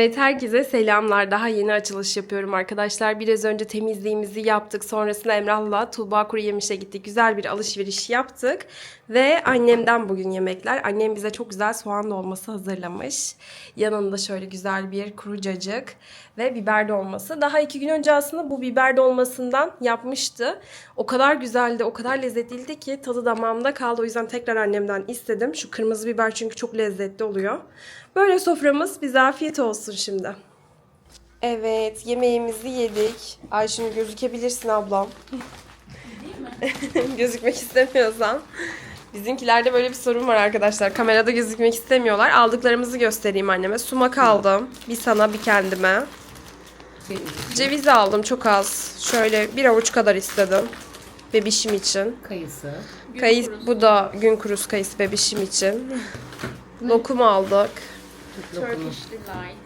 Evet herkese selamlar. Daha yeni açılış yapıyorum arkadaşlar. Biraz önce temizliğimizi yaptık. Sonrasında Emrah'la Tuğba Kuru Yemiş'e gittik. Güzel bir alışveriş yaptık. Ve annemden bugün yemekler. Annem bize çok güzel soğan dolması hazırlamış. Yanında şöyle güzel bir kuru cacık ve biber dolması. Daha iki gün önce aslında bu biber dolmasından yapmıştı. O kadar güzeldi, o kadar lezzetliydi ki tadı damağımda kaldı. O yüzden tekrar annemden istedim. Şu kırmızı biber çünkü çok lezzetli oluyor. Böyle soframız bize afiyet olsun şimdi. Evet, yemeğimizi yedik. Ayşin gözükebilirsin ablam. Gözükmek istemiyorsan. Bizimkilerde böyle bir sorun var arkadaşlar. Kamerada gözükmek istemiyorlar. Aldıklarımızı göstereyim anneme. Sumak aldım. Bir sana bir kendime. Ceviz aldım çok az. Şöyle bir avuç kadar istedim. Bebişim için. Kayısı. Kayıs, bu da gün kurusu kayısı bebişim için. Lokum aldık. Delight.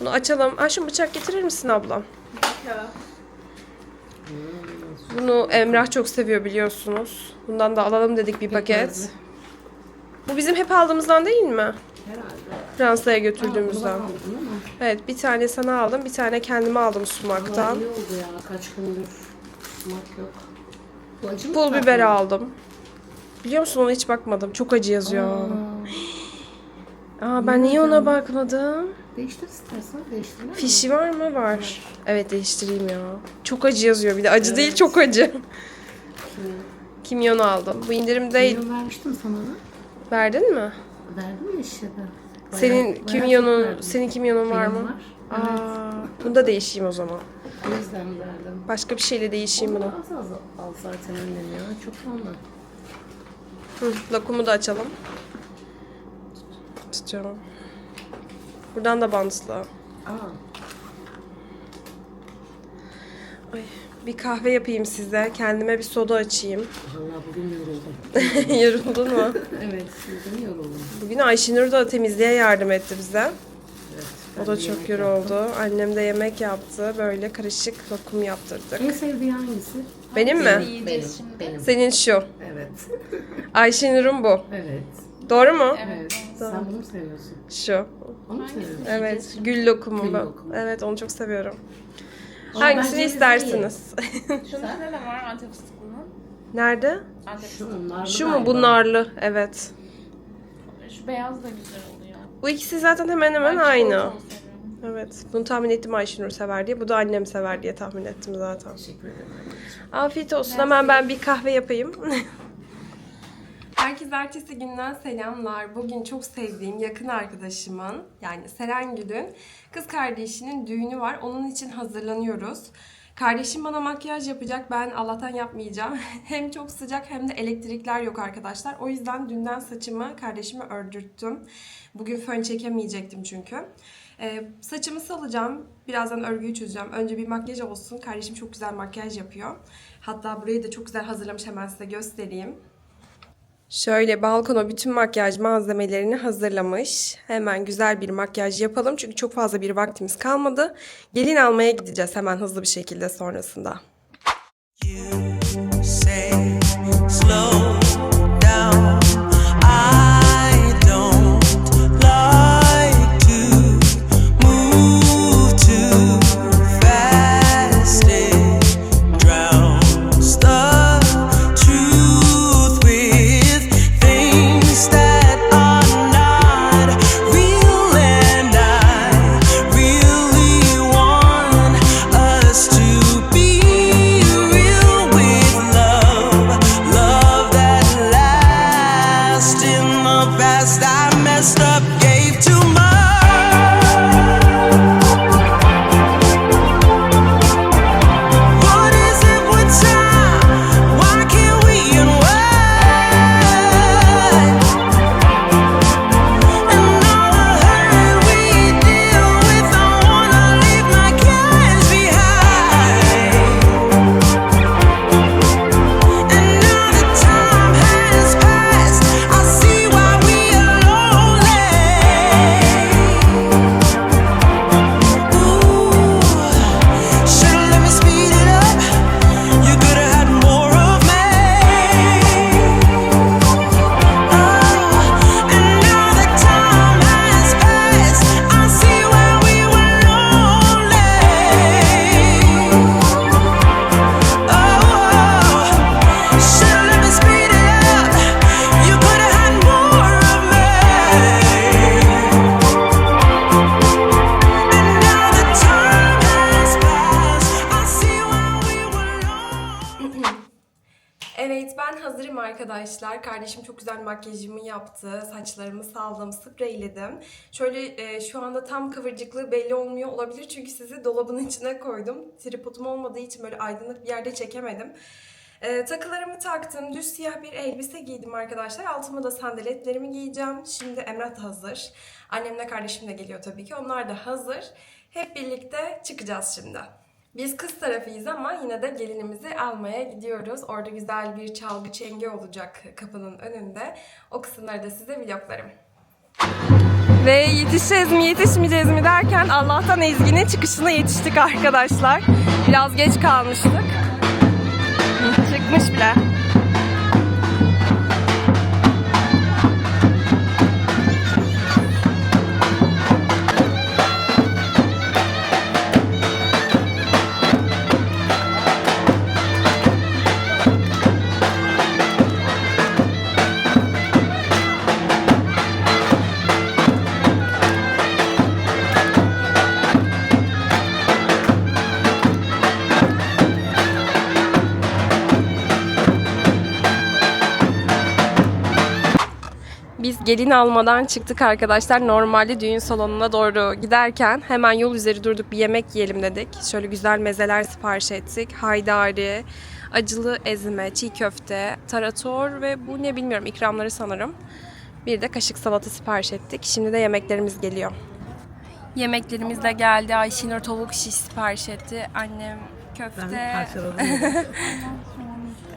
Bunu açalım. Ayşin bıçak getirir misin ablam? Bunu Emrah çok seviyor biliyorsunuz. Bundan da alalım dedik bir paket. Bu bizim hep aldığımızdan değil mi? Herhalde. Fransa'ya götürdüğümüzden. Evet bir tane sana aldım. Bir tane kendime aldım sumaktan. iyi oldu ya. Kaç gündür sumak yok. Bu acı mı Pul tatlı biber aldım. Biliyor musun ona hiç bakmadım. Çok acı yazıyor. Aa, ben niye ona bakmadım? Değiştir istersen. Değiştirme. Fişi var mı? Var. Evet değiştireyim ya. Çok acı yazıyor. Bir de acı değil çok acı. Kimyon aldım. Bu indirimde Kimyon vermiştim sana verdin mi? Verdim ya işte. Bayağı- Senin kimyonun, senin kimyonun var mı? var. Evet. Aa, bunu da değişeyim o zaman. O yüzden verdim. Başka bir şeyle değişeyim bunu. az az al zaten annem ya. Çok olma. Hı, lokumu da açalım. Tutuyorum. Buradan da bantlı. Aa. Ay, bir kahve yapayım size. Kendime bir soda açayım. Valla bugün yoruldum. Yoruldun mu? evet. Bugün yoruldum. Bugün Ayşenur da temizliğe yardım etti bize. Evet. O da çok yoruldu. yaptım. Annem de yemek yaptı. Böyle karışık lokum yaptırdık. En sevdiğin hangisi? Benim mi? Yiyeceğiz Benim. şimdi. Benim. Senin şu. Evet. Ayşenur'un bu. Evet. Doğru mu? Evet. Sen bunu mu seviyorsun? Şu. Onu mu seviyorsun? Evet. Gül lokumu. Gül lokumu. Evet onu çok seviyorum. Ama Hangisini istersiniz? Şunda ne de var Antep fıstıklının? Nerede? Antep Şu Şu mu? galiba. Bu narlı. Evet. Şu beyaz da güzel oluyor. Bu ikisi zaten hemen hemen Ben aynı. çikolatalı seviyorum. Evet. Bunu tahmin ettim Ayşenur sever diye. Bu da annem sever diye tahmin ettim zaten. Teşekkür ederim. Afiyet olsun. Hemen ben bir kahve yapayım. Herkese ertesi günden selamlar. Bugün çok sevdiğim yakın arkadaşımın yani Serengül'ün kız kardeşinin düğünü var. Onun için hazırlanıyoruz. Kardeşim bana makyaj yapacak. Ben Allah'tan yapmayacağım. Hem çok sıcak hem de elektrikler yok arkadaşlar. O yüzden dünden saçımı kardeşime ördürttüm. Bugün fön çekemeyecektim çünkü. Ee, saçımı salacağım. Birazdan örgüyü çözeceğim. Önce bir makyaj olsun. Kardeşim çok güzel makyaj yapıyor. Hatta burayı da çok güzel hazırlamış. Hemen size göstereyim. Şöyle balkona bütün makyaj malzemelerini hazırlamış. Hemen güzel bir makyaj yapalım çünkü çok fazla bir vaktimiz kalmadı. Gelin almaya gideceğiz hemen hızlı bir şekilde sonrasında. say slow arkadaşlar. Kardeşim çok güzel makyajımı yaptı. Saçlarımı saldım, spreyledim. Şöyle e, şu anda tam kıvırcıklığı belli olmuyor olabilir. Çünkü sizi dolabın içine koydum. Tripodum olmadığı için böyle aydınlık bir yerde çekemedim. E, takılarımı taktım. Düz siyah bir elbise giydim arkadaşlar. Altıma da sandaletlerimi giyeceğim. Şimdi Emrah da hazır. Annemle kardeşim de geliyor tabii ki. Onlar da hazır. Hep birlikte çıkacağız şimdi. Biz kız tarafıyız ama yine de gelinimizi almaya gidiyoruz. Orada güzel bir çalgı çengi olacak kapının önünde. O kısımları da size vloglarım. Ve yetişeceğiz mi yetişmeyeceğiz mi derken Allah'tan Ezgi'nin çıkışına yetiştik arkadaşlar. Biraz geç kalmıştık. Çıkmış bile. Gelin almadan çıktık arkadaşlar. Normalde düğün salonuna doğru giderken hemen yol üzeri durduk bir yemek yiyelim dedik. Şöyle güzel mezeler sipariş ettik. Haydari, acılı ezme, çiğ köfte, tarator ve bu ne bilmiyorum ikramları sanırım. Bir de kaşık salata sipariş ettik. Şimdi de yemeklerimiz geliyor. Yemeklerimiz de geldi. Ayşenur tavuk şiş sipariş etti. Annem köfte.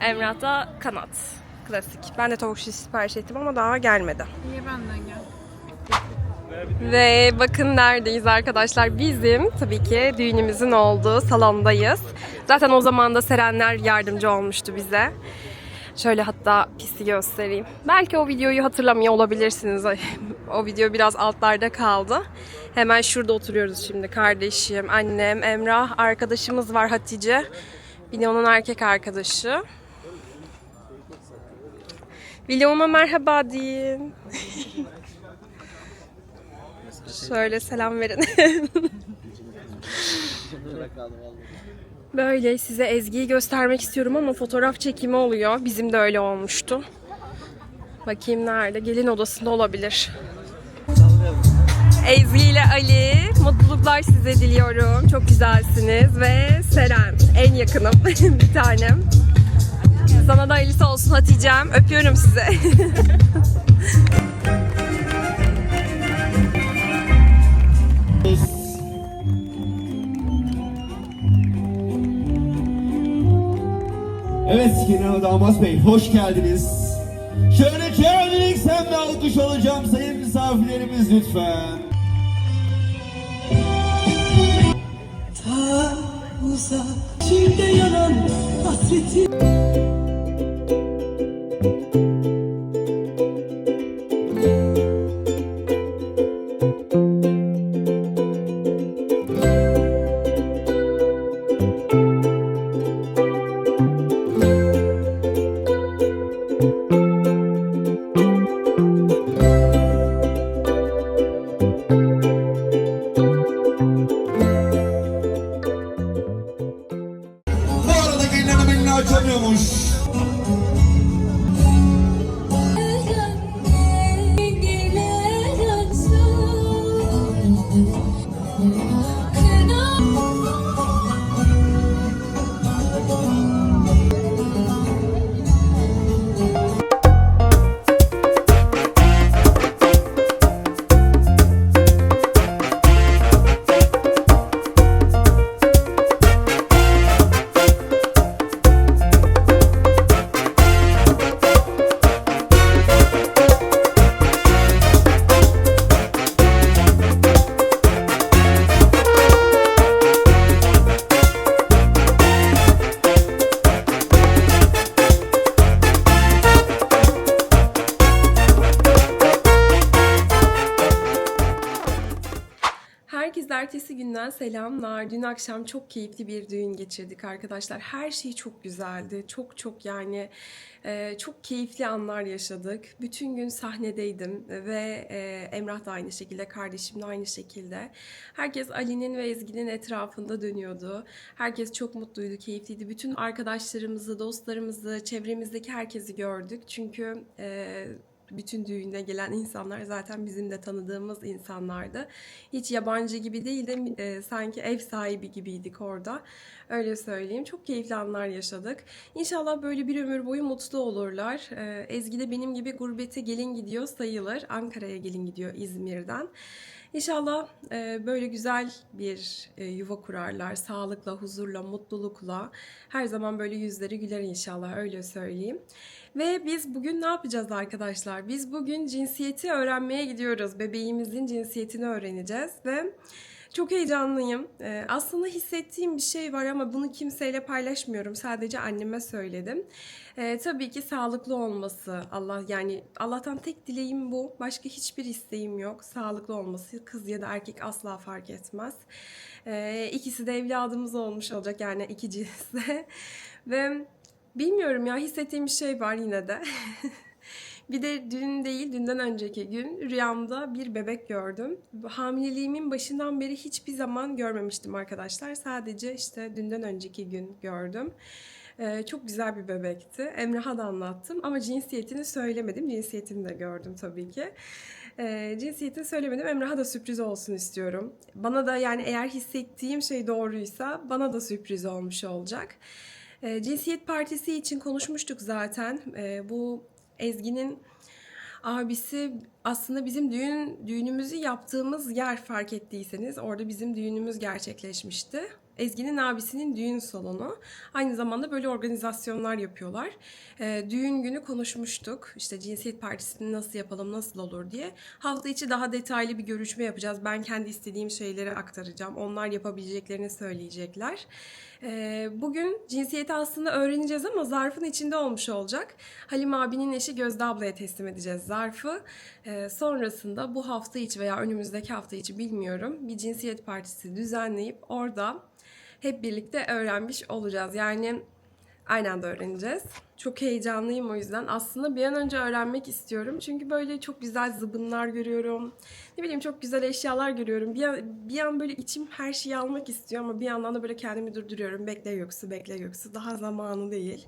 Emrah da kanat. Klasik. Ben de tavuk şiş sipariş ettim ama daha gelmedi. Niye benden gel? Ve bakın neredeyiz arkadaşlar. Bizim tabii ki düğünümüzün olduğu salondayız. Zaten o zaman da Serenler yardımcı olmuştu bize. Şöyle hatta pisi göstereyim. Belki o videoyu hatırlamıyor olabilirsiniz. o video biraz altlarda kaldı. Hemen şurada oturuyoruz şimdi. Kardeşim, annem, Emrah, arkadaşımız var Hatice. Bir de onun erkek arkadaşı. Vloguma merhaba deyin. Şöyle selam verin. Böyle size Ezgi'yi göstermek istiyorum ama fotoğraf çekimi oluyor. Bizim de öyle olmuştu. Bakayım nerede? Gelin odasında olabilir. Ezgi ile Ali mutluluklar size diliyorum. Çok güzelsiniz ve Seren en yakınım bir tanem. Sana da hayırlısı olsun Hatice'm. Öpüyorum size. Evet Kenan Damat Bey hoş geldiniz. Şöyle duymuş olacağım sayın misafirlerimiz lütfen. Ta uzak içimde yanan hasreti akşam çok keyifli bir düğün geçirdik arkadaşlar. Her şey çok güzeldi. Çok çok yani e, çok keyifli anlar yaşadık. Bütün gün sahnedeydim ve e, Emrah da aynı şekilde, kardeşim de aynı şekilde. Herkes Ali'nin ve Ezgi'nin etrafında dönüyordu. Herkes çok mutluydu, keyifliydi. Bütün arkadaşlarımızı, dostlarımızı, çevremizdeki herkesi gördük. Çünkü e, bütün düğüne gelen insanlar zaten bizim de tanıdığımız insanlardı. Hiç yabancı gibi değil de e, sanki ev sahibi gibiydik orada. Öyle söyleyeyim. Çok keyifli anlar yaşadık. İnşallah böyle bir ömür boyu mutlu olurlar. E, Ezgi de benim gibi gurbete gelin gidiyor sayılır. Ankara'ya gelin gidiyor İzmir'den. İnşallah e, böyle güzel bir e, yuva kurarlar. Sağlıkla, huzurla, mutlulukla. Her zaman böyle yüzleri güler inşallah öyle söyleyeyim. Ve biz bugün ne yapacağız arkadaşlar? Biz bugün cinsiyeti öğrenmeye gidiyoruz. Bebeğimizin cinsiyetini öğreneceğiz ve çok heyecanlıyım. Ee, aslında hissettiğim bir şey var ama bunu kimseyle paylaşmıyorum. Sadece anneme söyledim. Ee, tabii ki sağlıklı olması. Allah yani Allah'tan tek dileğim bu. Başka hiçbir isteğim yok. Sağlıklı olması. Kız ya da erkek asla fark etmez. Ee, ikisi de evladımız olmuş olacak yani iki cinsle. Ve bilmiyorum ya hissettiğim bir şey var yine de. Bir de dün değil, dünden önceki gün rüyamda bir bebek gördüm. Hamileliğimin başından beri hiçbir zaman görmemiştim arkadaşlar. Sadece işte dünden önceki gün gördüm. Ee, çok güzel bir bebekti. Emrah'a da anlattım ama cinsiyetini söylemedim. Cinsiyetini de gördüm tabii ki. Ee, cinsiyetini söylemedim. Emrah'a da sürpriz olsun istiyorum. Bana da yani eğer hissettiğim şey doğruysa bana da sürpriz olmuş olacak. Ee, cinsiyet partisi için konuşmuştuk zaten. Ee, bu Ezgi'nin abisi aslında bizim düğün düğünümüzü yaptığımız yer fark ettiyseniz orada bizim düğünümüz gerçekleşmişti. Ezgi'nin abisinin düğün salonu. Aynı zamanda böyle organizasyonlar yapıyorlar. Ee, düğün günü konuşmuştuk. İşte cinsiyet partisini nasıl yapalım, nasıl olur diye. Hafta içi daha detaylı bir görüşme yapacağız. Ben kendi istediğim şeyleri aktaracağım. Onlar yapabileceklerini söyleyecekler. Ee, bugün cinsiyeti aslında öğreneceğiz ama zarfın içinde olmuş olacak. Halim abinin eşi Gözde ablaya teslim edeceğiz zarfı. Ee, sonrasında bu hafta içi veya önümüzdeki hafta içi bilmiyorum bir cinsiyet partisi düzenleyip orada hep birlikte öğrenmiş olacağız. Yani aynı anda öğreneceğiz. Çok heyecanlıyım o yüzden. Aslında bir an önce öğrenmek istiyorum. Çünkü böyle çok güzel zıbınlar görüyorum. Ne bileyim çok güzel eşyalar görüyorum. Bir an, bir an böyle içim her şeyi almak istiyor ama bir yandan da böyle kendimi durduruyorum. Bekle yoksa bekle yoksa daha zamanı değil.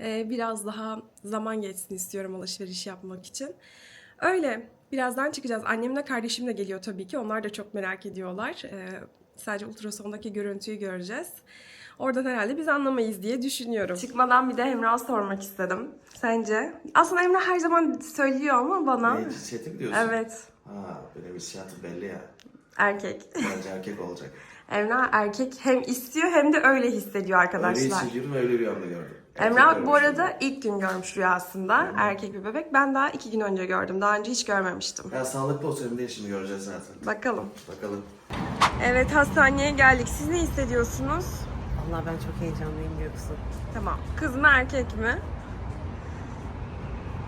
Ee, biraz daha zaman geçsin istiyorum alışveriş yapmak için. Öyle. Birazdan çıkacağız. Annemle kardeşim de geliyor tabii ki. Onlar da çok merak ediyorlar. Ee, sadece ultrasondaki görüntüyü göreceğiz. Oradan herhalde biz anlamayız diye düşünüyorum. Çıkmadan bir de Emrah'a sormak istedim. Sence? Aslında Emrah her zaman söylüyor ama bana... Ne cinsiyeti mi diyorsun? Evet. Ha benim hissiyatım belli ya. Erkek. Bence erkek olacak. Emrah erkek hem istiyor hem de öyle hissediyor Öyle arkadaşlar. hissediyorum öyle rüyamda gördüm. Emrah bu görmüş. arada ilk gün görmüş rüyasında erkek bir bebek. Ben daha iki gün önce gördüm. Daha önce hiç görmemiştim. Ya sağlıklı olsaydım diye şimdi göreceğiz zaten. Bakalım. Bakalım. Evet hastaneye geldik. Siz ne hissediyorsunuz? Allah ben çok heyecanlıyım Göksu. Tamam. Kız mı erkek mi?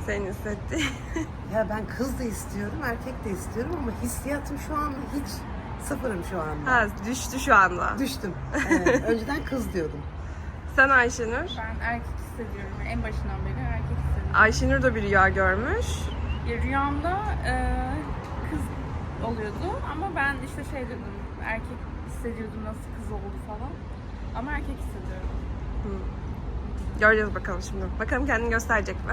Sen hissetti. Ya ben kız da istiyorum, erkek de istiyorum ama hissiyatım şu anda hiç sıfırım şu anda. ha düştü şu anda. Düştüm. Evet, önceden kız diyordum. Sen Ayşenur? Ben erkek hissediyorum. En başından beri erkek hissediyorum. Ayşenur da bir rüya görmüş. Ya, rüyamda e, kız oluyordu ama ben işte şey dedim erkek hissediyordum nasıl kız oldu falan. Ama erkek hissediyorum. Göreceğiz bakalım şimdi. Bakalım kendini gösterecek mi?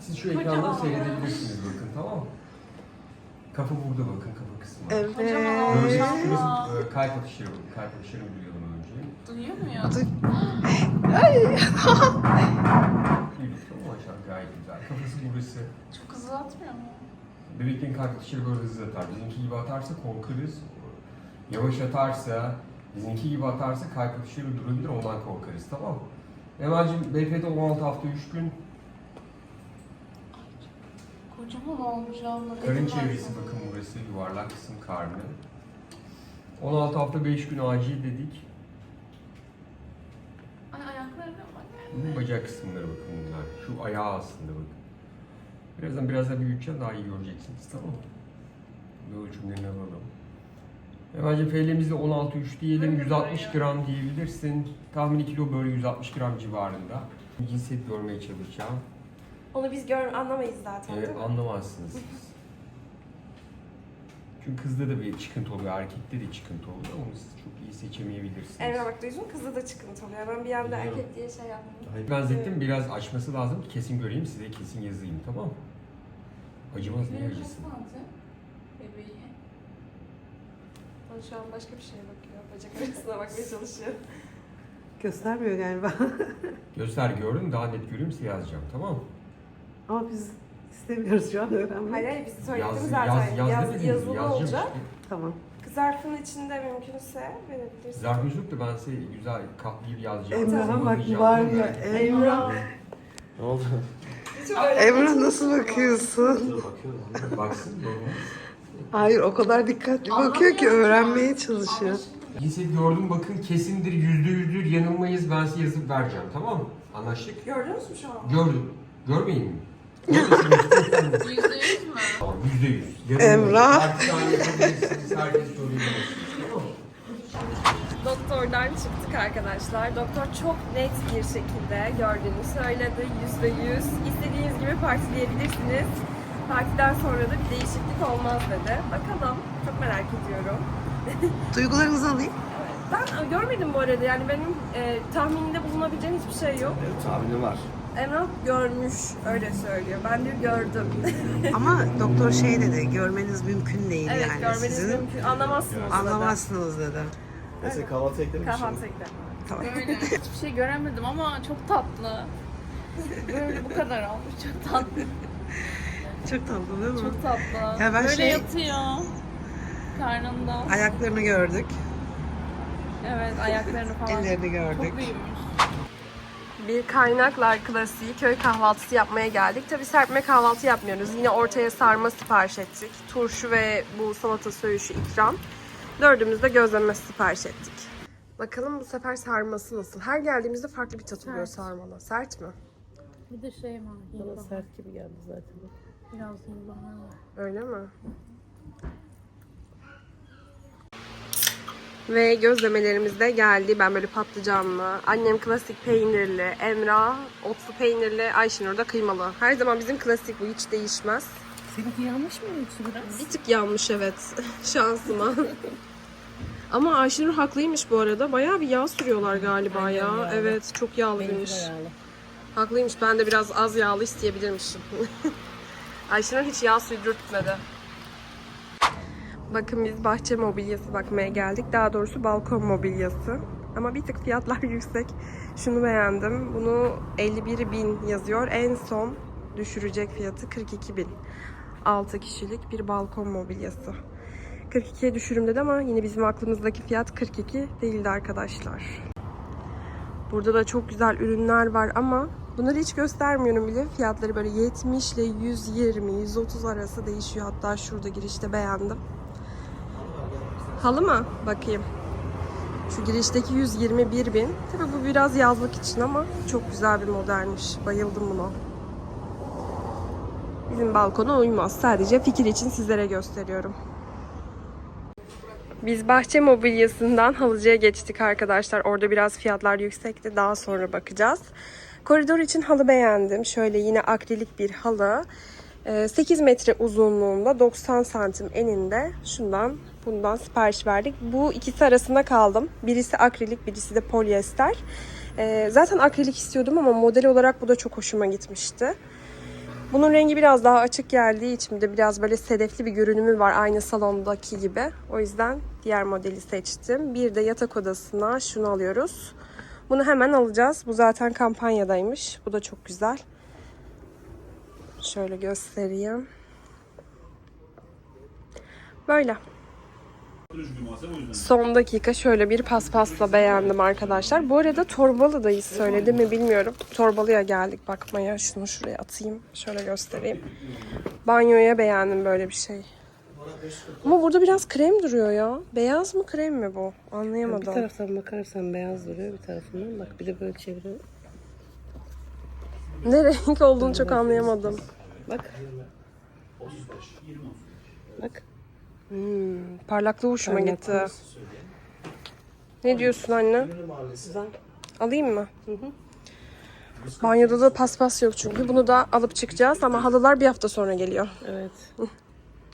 Siz şu ekrandan seyredebilirsiniz bakın tamam mı? Kafa burada bakın kafa kısmı. Evet. Göreceksiniz şurası e, kalp atışları bakın. Kalp atışlarını duyalım önce. Duyuyor mu ya? Duyduk ama aşağı gayet güzel. Kafası burası. Çok hızlı atmıyor mu? Bebeklerin kalp atışları böyle hızlı atar. Bizimki gibi atarsa korkarız. Yavaş atarsa, bizimki gibi atarsa kalp atışları durabilir ondan korkarız tamam mı? Emel'cim BF'de 16 hafta 3 gün Kocaman olmuş abla. Karın çevresi bakın burası yuvarlak kısım karnı. 16 hafta 5 gün acil dedik. Ay ayaklarına bak. Bu bacak kısımları bakın bunlar. Şu ayağı aslında bakın. Birazdan biraz daha büyüteceğim daha iyi göreceksiniz tamam mı? Bu ölçümlerini alalım. FL'mizde 16-3 diyelim 160 gram diyebilirsin. Tahmini kilo böyle 160 gram civarında. Cinsiyet görmeye çalışacağım. Onu biz gör anlamayız zaten Evet, değil mi? anlamazsınız siz. Çünkü kızda da bir çıkıntı oluyor, erkekte de çıkıntı oluyor. Onu siz çok iyi seçemeyebilirsiniz. Emre bak duydun mu? Kızda da çıkıntı oluyor. Ben bir anda Biliyorum. erkek diye şey yaptım. Benzettim biraz açması lazım ki kesin göreyim size kesin yazayım tamam mı? Acımaz ne acısın? Bebeği. O şu an başka bir şeye bakıyor. Bacak arasına bakmaya çalışıyor. Göstermiyor galiba. Göster gördüm daha net göreyim size yazacağım tamam mı? ama biz istemiyoruz şu an öğrenmeyi. Hayır hayır biz söyledim Yaz, zaten. yaz, yaz, Yaz- demediniz mi? yazılı Yazacağım olacak. işte. Tamam. Zarfın içinde mümkünse verebilirsin. Zarfınız yok da ben size güzel katlayıp yazacağım. Emrah'a bak Yazacağım, ya Emrah. Ne oldu? Emrah nasıl bakıyorsun? Dur bakıyorum. Baksın babamız. Hayır o kadar dikkatli bakıyor ki öğrenmeye çalışıyor. Cinsiyet gördüm bakın kesindir yüzde yüzdür yanılmayız ben size yazıp vereceğim tamam mı? Anlaştık? Gördünüz mü şu an? Gördüm. Görmeyin mi? Yüzde yüz mü? Tamam yüzde yüz. Emrah. Tane yapabilirsiniz. Herkes soruyor. Tamam mı? Doktordan çıktık arkadaşlar. Doktor çok net bir şekilde gördüğünü söyledi. Yüzde yüz. İstediğiniz gibi partileyebilirsiniz. Partiden sonra da bir değişiklik olmaz dedi. Bakalım. Çok merak ediyorum. Duygularınızı alayım. Ben görmedim bu arada. Yani benim e, tahmininde bulunabileceğim hiçbir şey yok. Evet tahminim var. Emrah görmüş. Öyle söylüyor. Ben de gördüm. Ama doktor şey dedi, görmeniz mümkün değil evet yani görmeniz sizin. mümkün. Anlamazsınız. dedi. Anlamazsınız dedi. Neyse kahvaltı eklemiş. Kahvaltıya gidelim. Böyle. Hiçbir şey göremedim ama çok tatlı. Böyle bu kadar olmuş. Çok tatlı. Çok tatlı değil mi? Çok tatlı. Ya ben Böyle şey- yatıyor. Karnında. Ayaklarını gördük, Evet ayaklarını falan. ellerini gördük. Çok büyümüş. Bir kaynaklar klasiği köy kahvaltısı yapmaya geldik. Tabi serpme kahvaltı yapmıyoruz. Yine ortaya sarma sipariş ettik. Turşu ve bu salata söğüşü ikram. Dördümüz de gözleme sipariş ettik. Bakalım bu sefer sarması nasıl? Her geldiğimizde farklı bir tat oluyor sarmada. Sert mi? Bir de şey var. Bana sert gibi geldi zaten. Biraz yılbahar var. Öyle mi? Ve gözlemelerimiz de geldi. Ben böyle patlıcanlı, annem klasik peynirli, Emrah otlu peynirli, Ayşenur da kıymalı. Her zaman bizim klasik bu hiç değişmez. Seninki yanlış mı içi biraz? Bir tık yanmış evet şansıma. Ama Ayşenur haklıymış bu arada. Bayağı bir yağ sürüyorlar galiba ya. Evet çok yağlıymış. Haklıymış. Ben de biraz az yağlı isteyebilirmişim. Ayşenur hiç yağ sürdürtmedi. Bakın biz bahçe mobilyası bakmaya geldik. Daha doğrusu balkon mobilyası. Ama bir tık fiyatlar yüksek. Şunu beğendim. Bunu 51 bin yazıyor. En son düşürecek fiyatı 42 bin. 6 kişilik bir balkon mobilyası. 42'ye düşürüm dedi ama yine bizim aklımızdaki fiyat 42 değildi arkadaşlar. Burada da çok güzel ürünler var ama bunları hiç göstermiyorum bile. Fiyatları böyle 70 ile 120, 130 arası değişiyor. Hatta şurada girişte beğendim. Halı mı? Bakayım. Şu girişteki 121 bin. Tabii bu biraz yazlık için ama çok güzel bir modelmiş. Bayıldım buna. Bizim balkona uymaz. Sadece fikir için sizlere gösteriyorum. Biz bahçe mobilyasından halıcıya geçtik arkadaşlar. Orada biraz fiyatlar yüksekti. Daha sonra bakacağız. Koridor için halı beğendim. Şöyle yine akrilik bir halı. Ee, 8 metre uzunluğunda 90 santim eninde şundan bundan sipariş verdik. Bu ikisi arasında kaldım. Birisi akrilik birisi de polyester. Ee, zaten akrilik istiyordum ama model olarak bu da çok hoşuma gitmişti. Bunun rengi biraz daha açık geldiği için de biraz böyle sedefli bir görünümü var aynı salondaki gibi. O yüzden diğer modeli seçtim. Bir de yatak odasına şunu alıyoruz. Bunu hemen alacağız. Bu zaten kampanyadaymış. Bu da çok güzel. Şöyle göstereyim. Böyle. Son dakika şöyle bir paspasla beğendim arkadaşlar. Bu arada Torbalı'dayız söyledi mi bilmiyorum. Torbalı'ya geldik bakmaya. Şunu şuraya atayım. Şöyle göstereyim. Banyoya beğendim böyle bir şey. Ama burada biraz krem duruyor ya. Beyaz mı krem mi bu? Bir Anlayamadım. taraftan bakarsan beyaz duruyor bir tarafından. Bak bir de böyle çeviriyor. Ne renk olduğunu çok anlayamadım. Bak. Bak. Hmm, parlaklığı hoşuma gitti. Ne diyorsun anne? Güzel. Alayım mı? Banyoda da paspas yok çünkü. Bunu da alıp çıkacağız ama halılar bir hafta sonra geliyor. Evet.